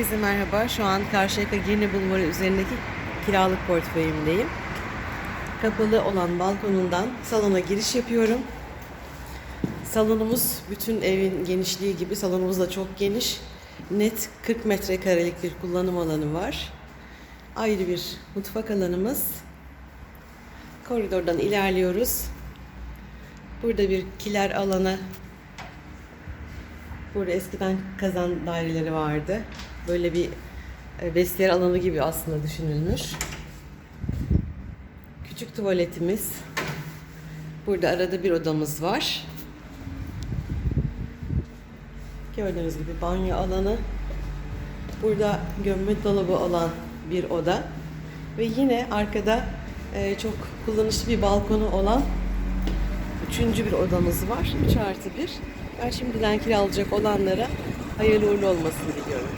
Herkese merhaba. Şu an Karşıyaka Girne Bulvarı üzerindeki kiralık portföyümdeyim. Kapalı olan balkonundan salona giriş yapıyorum. Salonumuz bütün evin genişliği gibi salonumuz da çok geniş. Net 40 metrekarelik bir kullanım alanı var. Ayrı bir mutfak alanımız. Koridordan ilerliyoruz. Burada bir kiler alanı Burada eskiden kazan daireleri vardı. Böyle bir e, vestiyer alanı gibi aslında düşünülmüş. Küçük tuvaletimiz. Burada arada bir odamız var. Gördüğünüz gibi banyo alanı. Burada gömme dolabı olan bir oda. Ve yine arkada e, çok kullanışlı bir balkonu olan Üçüncü bir odamız var. 3 artı 1. Ben şimdiden kiralayacak olanlara hayırlı uğurlu olmasını diliyorum.